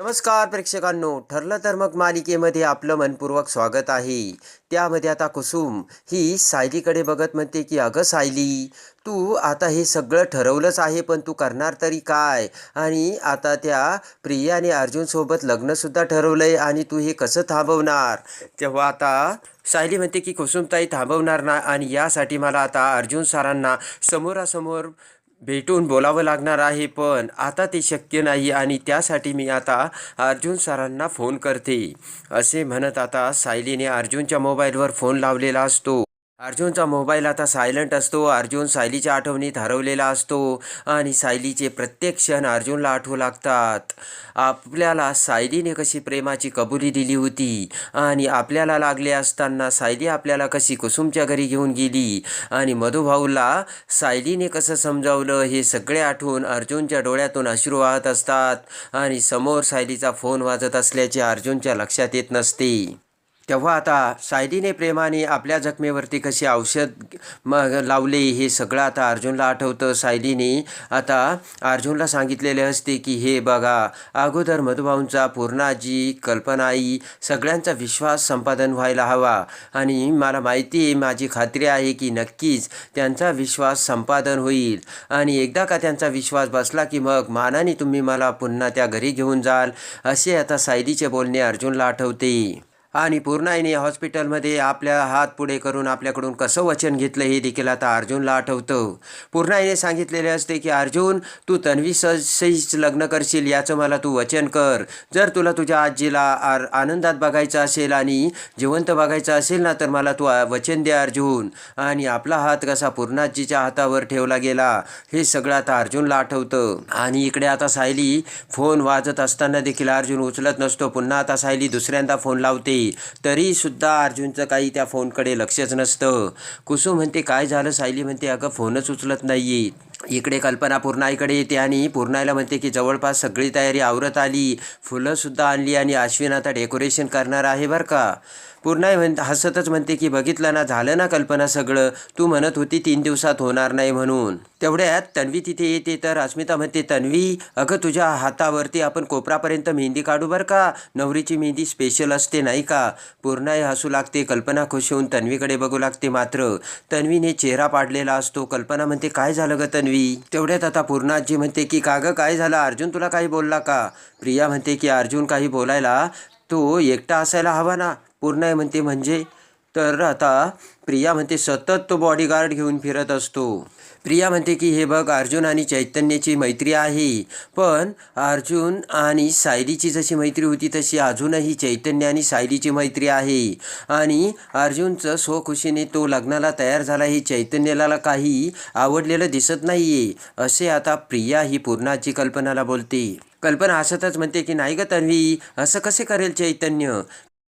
नमस्कार प्रेक्षकांनो ठरलं तर मग मालिकेमध्ये आपलं मनपूर्वक स्वागत आहे. त्यामध्ये आता कुसुम ही सायलीकडे बघत म्हणते की अगं सायली तू आता हे सगळं ठरवलंच आहे पण तू करणार तरी काय? आणि आता त्या प्रियाने अर्जुनसोबत लग्नसुद्धा ठरवलं आहे आणि तू हे कसं थांबवणार? तेव्हा आता सायली म्हणते की कुसुमताई थांबवणार ना आणि यासाठी मला आता अर्जुन सरांना समोरासमोर भेटून बोलावं लागणार आहे पण आता ते शक्य नाही आणि त्यासाठी मी आता अर्जुन सरांना फोन करते. असे म्हणत आता सायलीने अर्जुनच्या मोबाईलवर फोन लावलेला असतो. अर्जुनचा मोबाईल आता सायलंट असतो. अर्जुन सायलीच्या आठवणीत हरवलेला असतो आणि सायलीचे प्रत्येक क्षण अर्जुनला आठवू लागतात. आपल्याला सायलीने कशी प्रेमाची कबुली दिली होती आणि आपल्याला लागले असताना सायली आपल्याला कशी कुसुमच्या घरी घेऊन गेली आणि मधुभाऊला सायलीने कसं समजावलं हे सगळे आठवून अर्जुनच्या डोळ्यातून अश्रू वाहत असतात आणि समोर सायलीचा फोन वाजत असल्याचे अर्जुनच्या लक्षात येत नसते. तेव्हा आता सायलीने प्रेमाने आपल्या जखमेवरती कशी औषध मग लावले हे सगळं आता अर्जुनला आठवतं. सायलीने आता अर्जुनला सांगितलेले असते की हे बघा अगोदर मधुभाऊंचा पूर्णाजी कल्पनाई सगळ्यांचा विश्वास संपादन व्हायला हवा. आणि मला माहिती आहे माझी खात्री आहे की नक्कीच त्यांचा विश्वास संपादन होईल. आणि एकदा का त्यांचा विश्वास बसला की मग मानाने तुम्ही मला पुन्हा त्या घरी घेऊन जाल असे आता सायलीचे बोलणे अर्जुनला आठवते. आणि पूर्णाईने हॉस्पिटलमध्ये आपल्या हात पुढे करून आपल्याकडून कसं वचन घेतलं हे देखील आता अर्जुनला आठवतं. पूर्णाईने सांगितलेले असते की अर्जुन तू तन्वी सहीच लग्न करशील याचं मला तू वचन कर. जर तुला तुझ्या आजीला आर आनंदात बघायचं असेल आणि जिवंत बघायचं असेल ना तर मला तू वचन दे अर्जुन. आणि आपला हात कसा पूर्णाजीच्या हातावर ठेवला गेला हे सगळं आता अर्जुनला आठवतं. आणि इकडे आता सायली फोन वाजत असताना देखील अर्जुन उचलत नसतो. पुन्हा आता सायली दुसऱ्यांदा फोन लावते. तरी सुद्धा अर्जुनचं काही त्या फोनकडे लक्षच नसतं. कुसू म्हणते काय झालं सायली? म्हणते अगं फोनच उचलत नाही इकडे कल्पना पूर्णाईकडे येते आणि पूर्णाईला म्हणते की जवळपास सगळी तयारी आवरत आली. फुलंसुद्धा आणली आणि अश्विन आता डेकोरेशन करणार आहे बरं का? पूर्णाई म्हण हसतच म्हणते की बघितलं ना झालं ना कल्पना सगळं? तू म्हणत होती तीन दिवसात होणार नाही म्हणून. तेवढ्यात तन्वी तिथे येते तर अस्मिता म्हणते तन्वी अगं तुझ्या हातावरती आपण कोपरापर्यंत मेहंदी काढू बरं का? नवरीची मेहंदी स्पेशल असते नाही का? पूर्णाई हसू लागते कल्पना खुश होऊन तन्वीकडे बघू लागते मात्र. तन्वीने चेहरा पाडलेला असतो. कल्पना म्हणते काय झालं गं तन्वी? तेवढ्यात आता पूर्णाजी म्हणते की का गं काय झालं? अर्जुन तुला काही बोलला का? प्रिया म्हणते की अर्जुन काही बोलायला तो एकटा असायला हवा ना? पूर्णाई म्हणते म्हणजे तर आता प्रिया म्हणते सतत तो बॉडीगार्ड घेऊन फिरत असतो. प्रिया म्हणते की हे बघ अर्जुन आणि चैतन्याची मैत्री आहे. पण अर्जुन आणि सायलीची जशी मैत्री होती तशी अजूनही चैतन्य आणि सायलीची मैत्री आहे. आणि अर्जुनचं स्वखुशीने तो लग्नाला तयार झाला हे चैतन्याला काही आवडलेलं दिसत नाहीये. असे आता प्रिया ही पूर्णाची कल्पनाला बोलते. कल्पना हसतच म्हणते की नाही ग तन्वी असं कसे करेल चैतन्य?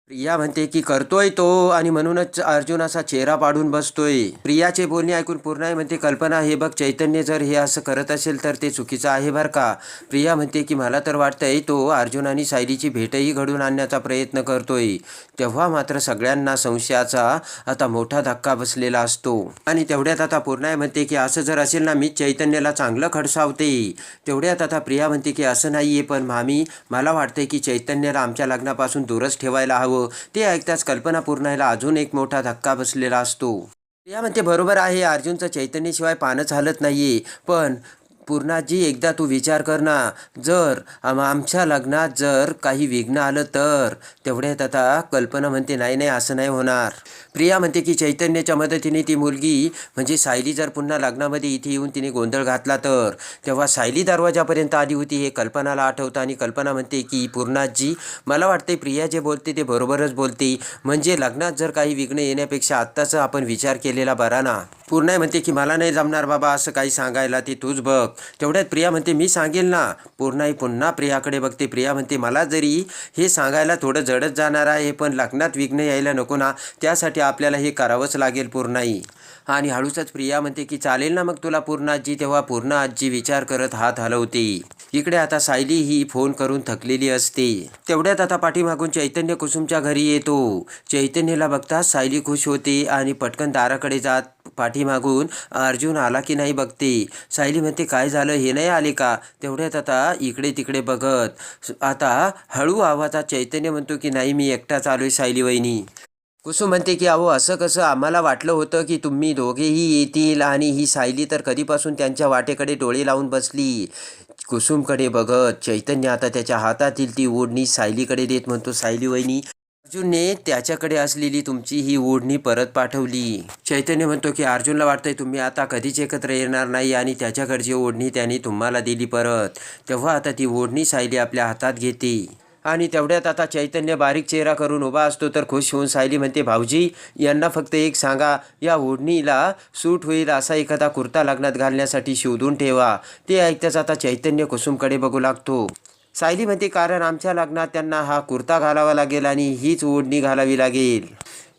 प्रिया म्हणते की करतोय तो आणि म्हणूनच अर्जुन असा चेहरा पाडून बसतोय. प्रियाचे बोलणे ऐकून पूर्णाई म्हणते कल्पना हे बघ चैतन्य जर हे असं करत असेल तर ते चुकीचं आहे बरं का? प्रिया म्हणते की मला तर वाटतंय तो अर्जुन आणि सायलीची भेटही घडून आणण्याचा प्रयत्न करतोय. तेव्हा मात्र सगळ्यांना संशयाचा आता मोठा धक्का बसलेला असतो. आणि तेवढ्यात आता पूर्णाई म्हणते की असं जर असेल ना मी चैतन्याला चांगलं खडसावते. तेवढ्यात आता प्रिया म्हणते की असं नाहीये पण मामी मला वाटतंय की चैतन्याला आमच्या लग्नापासून दूरच ठेवायला हवं. हो. ते ऐकताच कल्पना पूर्णाला अजून एक मोठा धक्का बसलेला असतो. प्रिया म्हणते बरोबर आहे अर्जुनचं चैतन्याशिवाय पानच हालत नाहीये. पण पूर्णाजी एकदा तू विचार कर ना. जर आम आमच्या लग्नात जर काही विघ्न आलं तर? तेवढ्यात आता कल्पना म्हणते नाही नाही असं नाही होणार. प्रिया म्हणते की चैतन्याच्या मदतीने ती मुलगी म्हणजे सायली जर पुन्हा लग्नामध्ये इथे येऊन तिने गोंधळ घातला तर? तेव्हा सायली दरवाजापर्यंत आली होती हे कल्पनाला आठवतं. आणि कल्पना म्हणते की पूर्णाजी मला वाटते प्रिया जे बोलते ते बरोबरच बोलते. म्हणजे लग्नात जर काही विघ्न येण्यापेक्षा आत्ताच आपण विचार केलेला बरा ना? पूर्णाई म्हणते की मला नाही जमणार बाबा असं काही सांगायला ते तूच बघ. तेवढ्यात प्रिया म्हणते मी सांगेल ना. पूर्णाई पुन्हा प्रियाकडे बघते. प्रिया म्हणते मला जरी हे सांगायला थोडं जडच जाणार आहे पण लग्नात विघ्न यायला नको ना. त्यासाठी आपल्याला हे करावंच लागेल पूर्णाई. आणि हळूसच प्रिया म्हणते की चालेल ना मग तुला पूर्ण आजी. तेव्हा पूर्ण आजी विचार करत हात हलवते. इकडे आता सायली ही फोन करून थकलेली असते. तेवढ्यात आता पाठीमागून चैतन्य कुसुमच्या घरी येतो. चैतन्यला बघताच सायली खुश होते आणि पटकन दाराकडे जात पाठीमागून अर्जुन आला की नाही बघते. सायली म्हणते काय झालं? हे नाही आले का? तेवढ्यात आता इकडे तिकडे बघत आता हळू आवाजात चैतन्य म्हणतो की नाही मी एकटाच आलोय सायली वहिनी. कुसुम म्हणते की अहो असं कसं? आम्हाला वाटलं होतं की तुम्ही दोघेही येतील आणि ही सायली तर कधीपासून त्यांच्या वाटेकडे डोळे लावून बसली. कुसुमकडे बघत चैतन्य आता त्याच्या हातातील ती ओढणी सायलीकडे देत म्हणतो सायली वहिनी अर्जुनने त्याच्याकडे असलेली तुमची ही ओढणी परत पाठवली. चैतन्य म्हणतो की अर्जुनला वाटतंय तुम्ही आता कधीच एकत्र येणार नाही आणि त्याच्याकडची ओढणी त्याने तुम्हाला दिली परत. तेव्हा आता ती ओढणी सायली आपल्या हातात घेते. आणि तेवढ्यात आता चैतन्य बारीक चेहरा करून उभा असतो तर खुश होऊन सायली म्हणते भाऊजी यांना फक्त एक सांगा या ओढणीला सूट होईल असा एखादा कुर्ता लग्नात घालण्यासाठी शोधून ठेवा. ते ऐकताच आता चैतन्य कुसुमकडे बघू लागतो. सायली म्हणते कारण आमच्या लग्नात त्यांना हा कुर्ता घालावा लागेल आणि हीच ओढणी घालावी लागेल.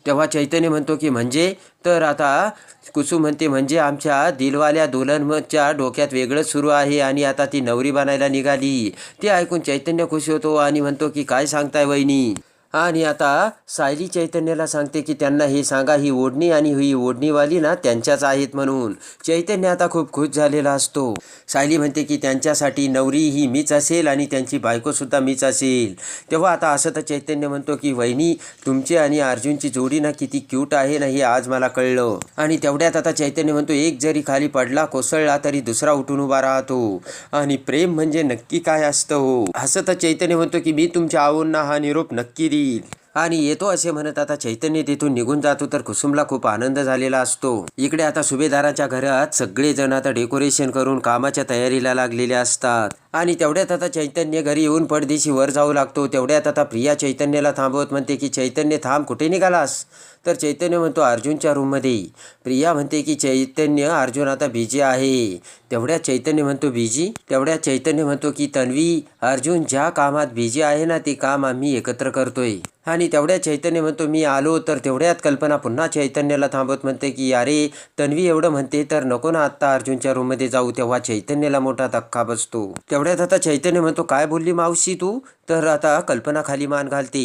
तेव्हा चैतन्य म्हणतो की म्हणजे? तर आता कुसुम म्हणते म्हणजे आमच्या दिलवाल्या दुलनच्या डोक्यात वेगळंच सुरू आहे आणि आता ती नवरी बनायला निघाली. ते ऐकून चैतन्य खुश होतो आणि म्हणतो की काय सांगताय वहिनी? आणि आता सायली चैतन्याला सांगते की त्यांना हे सांगा ही ओढणी आणि ही ओढणीवाली ना त्यांच्याच आहेत म्हणून. चैतन्य आता खूप खुश झालेला असतो. सायली म्हणते की त्यांच्यासाठी नवरी ही मीच असेल आणि त्यांची बायकोसुद्धा मीच असेल. तेव्हा आता असं तर चैतन्य म्हणतो की वहिनी तुमची आणि अर्जुनची जोडी ना किती क्यूट आहे ना हे आज मला कळलं. आणि तेवढ्यात आता चैतन्य म्हणतो एक जरी खाली पडला कोसळला तरी दुसरा उठून उभा राहतो. आणि प्रेम म्हणजे नक्की काय असतं हो? असं तर चैतन्य म्हणतो की मी तुमच्या आवूंना हा निरोप नक्की देईल आणि येतो असे म्हणत आता चैतन्य तिथून निघून जातो तर कुसुमला खूप आनंद झालेला असतो. इकडे आता सुभेदाराच्या घरात सगळेजण आता डेकोरेशन करून कामाच्या तयारीला लागलेले असतात. आणि तेवढ्यात आता चैतन्य घरी येऊन पडदेशी वर जाऊ लागतो. तेवढ्यात आता प्रिया चैतन्याला थांबवत म्हणते की चैतन्य थांब कुठे निघालास? तर चैतन्य म्हणतो अर्जुनच्या रूममध्ये प्रिया म्हणते की चैतन्य अर्जुन आता बिजी आहे. तेवढ्यात चैतन्य म्हणतो बिजी तेवढ्यात चैतन्य म्हणतो की तन्वी अर्जुन ज्या कामात बिजी आहे ना ते काम आम्ही एकत्र करतोय. आणि तेवढ्यात चैतन्य म्हणतो मी आलो. तर तेवढ्यात कल्पना पुन्हा चैतन्याला थांबवत म्हणते की अरे तन्वी एवढं म्हणते तर नको ना आत्ता अर्जुनच्या रूममध्ये जाऊ. तेव्हा चैतन्याला मोठा धक्का बसतो. तेवढ्यात आता चैतन्य म्हणतो काय बोलली मावशी तू? तर आता कल्पना खाली मान घालते.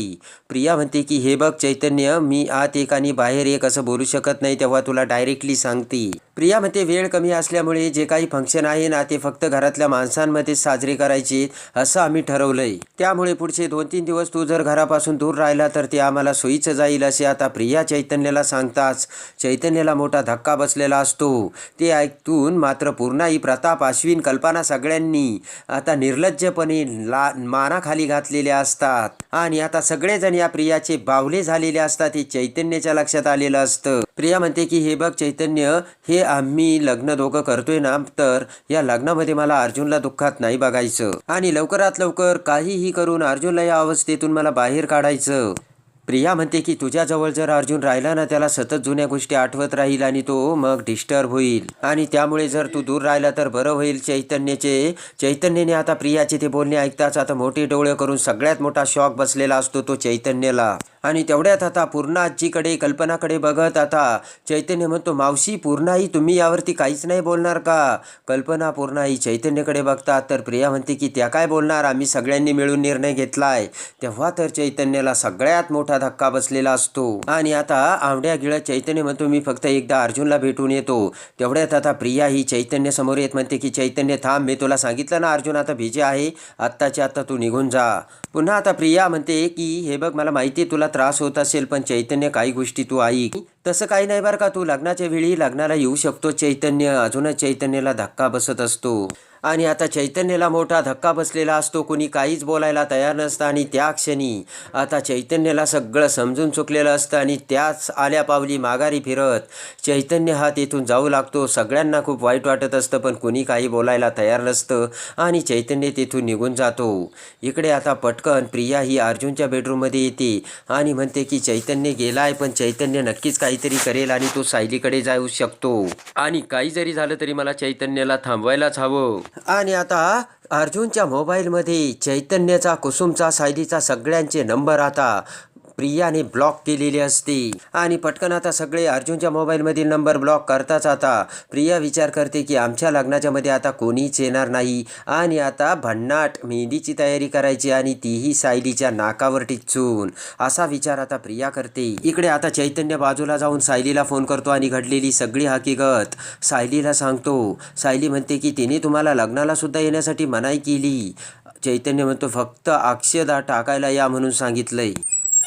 प्रिया म्हणते की हे बघ चैतन्य मी आत एक आणि बाहेर एक असं बोलू शकत नाही तेव्हा तुला डायरेक्टली सांगते. प्रियामध्ये वेळ कमी असल्यामुळे जे काही फंक्शन आहे ना ते फक्त घरातल्या माणसांमध्ये साजरे करायचे असं आम्ही ठरवलंय. त्यामुळे पुढचे दोन तीन दिवस तू जर घरापासून दूर राहिला तर ते आम्हाला सोयीचं जाईल असे आता प्रिया चैतन्याला सांगताच. चैतन्याला मोठा धक्का बसलेला असतो. ते ऐकून मात्र पूर्णाई प्रताप अश्विन कल्पना सगळ्यांनी आता निर्लज्जपणे ला मानाखाली घातलेल्या असतात. आणि आता सगळेजण या प्रियाचे बावले झालेले असतात हे चैतन्याच्या लक्षात आलेलं असतं. प्रिया म्हणते की हे बघ चैतन्य हे आम्ही लग्न दोघं करतोय ना तर या लग्नामध्ये मला अर्जुनला दुःखात नाही बघायचं. आणि लवकरात लवकर काहीही करून अर्जुनला या अवस्थेतून मला बाहेर काढायचं. प्रिया म्हणते की तुझ्याजवळ जर अर्जुन राहिला ना त्याला सतत जुन्या गोष्टी आठवत राहील आणि तो मग डिस्टर्ब होईल. आणि त्यामुळे जर तू दूर राहिला तर बरं होईल चैतन्याचे. चैतन्याने आता प्रियाचे ते बोलणे ऐकताच आता मोठे डोळे करून सगळ्यात मोठा शॉक बसलेला असतो तो चैतन्याला. आणि तेवढ्यात आता पूर्णा आजीकडे कल्पनाकडे बघत आता चैतन्य म्हणतो मावशी पूर्णाई तुम्ही यावरती काहीच नाही बोलणार का? कल्पना पूर्णाई चैतन्यकडे बघतात तर प्रिया म्हणते की त्या काय बोलणार? आम्ही सगळ्यांनी मिळून निर्णय घेतलाय. तेव्हा तर चैतन्याला सगळ्यात मोठा धक्का बसलेला असतो. आणि आता आवड्या गिळत चैतन्य म्हणतो मी फक्त एकदा अर्जुनला भेटून येतो. तेवढ्यात आता प्रिया ही चैतन्य समोर येत म्हणते की चैतन्य थांब मी तुला सांगितलं ना अर्जुन आता बिजी आहे. आत्ताच्या आत्ता तू निघून जा. पुन्हा आता प्रिया म्हणते की हे बघ मला माहिती तुला त्रास होत असेल पण चैतन्य काही गोष्टी तू ऐक तसं काही नाही बरं का तू लग्नाच्या वेळी लग्नाला येऊ शकतो चैतन्य. अजूनच चैतन्याला धक्का बसत असतो. आणि आता चैतन्याला मोठा धक्का बसलेला असतो. कुणी काहीच बोलायला तयार नसतं आणि त्या क्षणी आता चैतन्याला सगळं समजून चुकलेलं असतं आणि त्याच आल्या पावली माघारी फिरत चैतन्य हा तेथून जाऊ लागतो. सगळ्यांना खूप वाईट वाटत असतं पण कुणी काही बोलायला तयार नसतं आणि चैतन्य तेथून निघून जातो. इकडे आता पटकन प्रिया ही अर्जुनच्या बेडरूममध्ये येते आणि म्हणते की चैतन्य गेलाय पण चैतन्य नक्कीच काहीतरी करेल आणि तो सायलीकडे जाऊ शकतो. आणि काही जरी झालं तरी मला चैतन्याला थांबवायलाच हवं. आणि आता अर्जुनच्या मोबाईलमध्ये चैतन्याचा कुसुमचा सायलीचा सगळ्यांचे नंबर आता प्रियाने ब्लॉक केलेले असते. आणि पटकन आता सगळे अर्जुनच्या मोबाईलमधील नंबर ब्लॉक करताच आता प्रिया विचार करते की आमच्या लग्नाच्या मध्ये आता कोणीच येणार नाही. आणि आता भन्नाट मेहंदीची तयारी करायची आणि तीही सायलीच्या नाकावर टिचून. असा विचार आता प्रिया करते. इकडे आता चैतन्य बाजूला जाऊन सायलीला फोन करतो आणि घडलेली सगळी हकीकत सायलीला सांगतो. सायली म्हणते की तिने तुम्हाला लग्नाला सुद्धा येण्यासाठी मनाई केली. चैतन्य म्हणतो फक्त अक्षदा टाकायला या म्हणून सांगितलंय.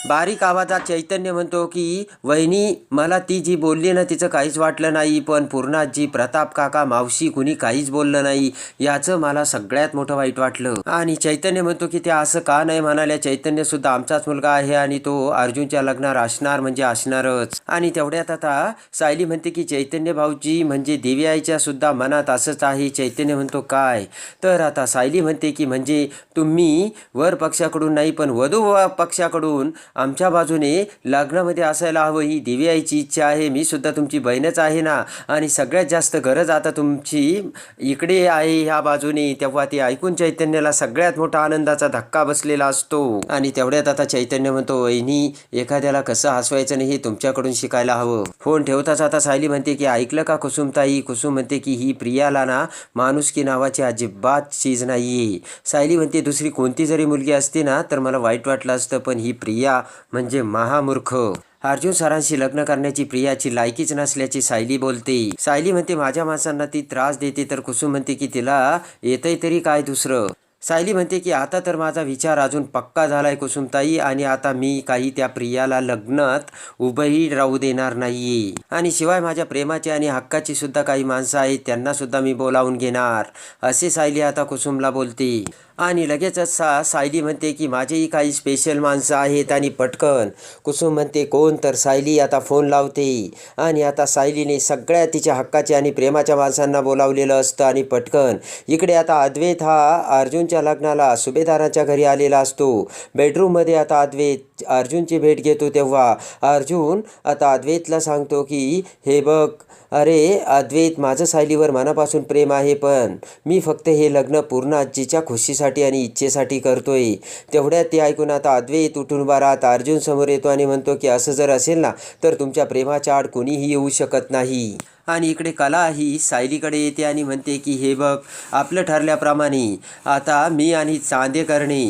बारीक आवाजात चैतन्य म्हणतो की वहिनी मला ती जी बोलली ना तिचं काहीच वाटलं नाही पण पूर्णाजी प्रताप काका मावशी कुणी काहीच बोललं नाही याचं मला सगळ्यात मोठं वाईट वाटलं. आणि चैतन्य म्हणतो की त्या असं का नाही म्हणाल्या? चैतन्य सुद्धा आमचाच मुलगा आहे आणि तो अर्जुनच्या लग्नात असणार म्हणजे असणारच. आणि तेवढ्यात आता सायली म्हणते की चैतन्य भाऊजी म्हणजे देवी आईच्या सुद्धा मनात असंच आहे. चैतन्य म्हणतो काय? तर आता सायली म्हणते की म्हणजे तुम्ही वर पक्षाकडून नाही पण वधू व पक्षाकडून आमच्या बाजूने लग्नामध्ये असायला हवं ही देवी आईची इच्छा आहे. मी सुद्धा तुमची बहीणच आहे ना? आणि सगळ्यात जास्त गरज आता तुमची इकडे आहे ह्या बाजूने. तेव्हा ते ऐकून चैतन्याला सगळ्यात मोठा आनंदाचा धक्का बसलेला असतो. आणि तेवढ्यात आता चैतन्य म्हणतो वहिनी एखाद्याला कसं हसवायचं नाही हे तुमच्याकडून शिकायला हवं. फोन ठेवताच आता सायली म्हणते की ऐकलं का कुसुमताई? कुसुम म्हणते की ही प्रियाला ना माणुसकी नावाची अजिबात चीज नाही सायली म्हणते दुसरी कोणती जरी मुलगी असती ना तर मला वाईट वाटलं असतं पण ही प्रिया म्हणजे महामूर्ख. अर्जुन सरांशी लग्न करण्याची प्रियाची लायकीच नसल्याची सायली बोलते. सायली म्हणते माझ्या माणसांना ती त्रास देते. तर कुसुम म्हणते की तिला येतंय तरी काय दुसरं? सायली म्हणते की आता तर माझा विचार अजून पक्का झालाय कुसुमताई आणि आता मी काही त्या प्रियाला लग्नात उभंही राहू देणार नाहीये. आणि शिवाय माझ्या प्रेमाची आणि हक्काची सुद्धा काही माणसं आहेत त्यांना सुद्धा मी बोलावून घेणार. असे सायली आता कुसुमला बोलते. आणि लगेचच सा सायली म्हणते की माझेही काही स्पेशल माणसं आहेत आणि पटकन. कुसुम म्हणते कोण तर सायली आता फोन लावते. आणि आता सायलीने सगळ्या तिच्या हक्काचे आणि प्रेमाच्या माणसांना बोलावलेलं असतं आणि पटकन इकडे आता अद्वैत हा अर्जुनच्या लग्नाला सुभेदाराच्या घरी आलेला असतो. बेडरूममध्ये आता अद्वैत अर्जुनची भेट घेतो तेव्हा अर्जुन आता अद्वैतला सांगतो की हे बघ अरे अद्वैत माझं सायलीवर मनापासून प्रेम आहे पण मी फक्त हे लग्न पूर्ण आजीच्या खुशीसाठी आणि इच्छेसाठी करतोय. तेवढ्यात ते ऐकून आता अद्वैत उठून उभा राहत अर्जुन समोर येतो आणि म्हणतो की असं जर असेल ना तर तुमच्या प्रेमाच्या आड कोणीही येऊ शकत नाही. आणि इकडे कला ही सायलीकडे येते आणि म्हणते की हे बघ आपलं ठरल्याप्रमाणे आता मी आणि चांदे करणे.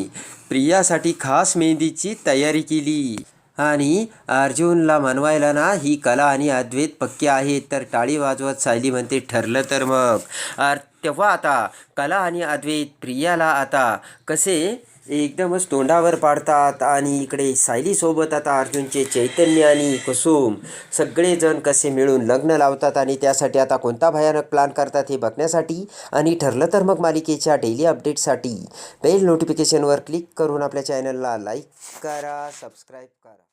प्रियासाठी खास मेहंदीची तयारी केली. आणि अर्जुनला मनवायला ना ही कला आणि अद्वैत पक्के आहेत. तर टाळी वाजवत सायली म्हणते ठरलं तर मग. अर तेव्हा आता कला आणि अद्वैत प्रियाला आता कसे एकदमच तोंडावर पाडतात आणि इकडे सायलीसोबत आता अर्जुनचे चैतन्य आणि कुसुम सगळेजण कसे मिळून लग्न लावतात आणि त्यासाठी आता कोणता भयानक प्लॅन करतात हे बघण्यासाठी आणि ठरलं तर मग मालिकेच्या डेली अपडेटसाठी बेल नोटिफिकेशनवर क्लिक करून आपल्या चॅनलला लाईक करा सबस्क्राईब करा.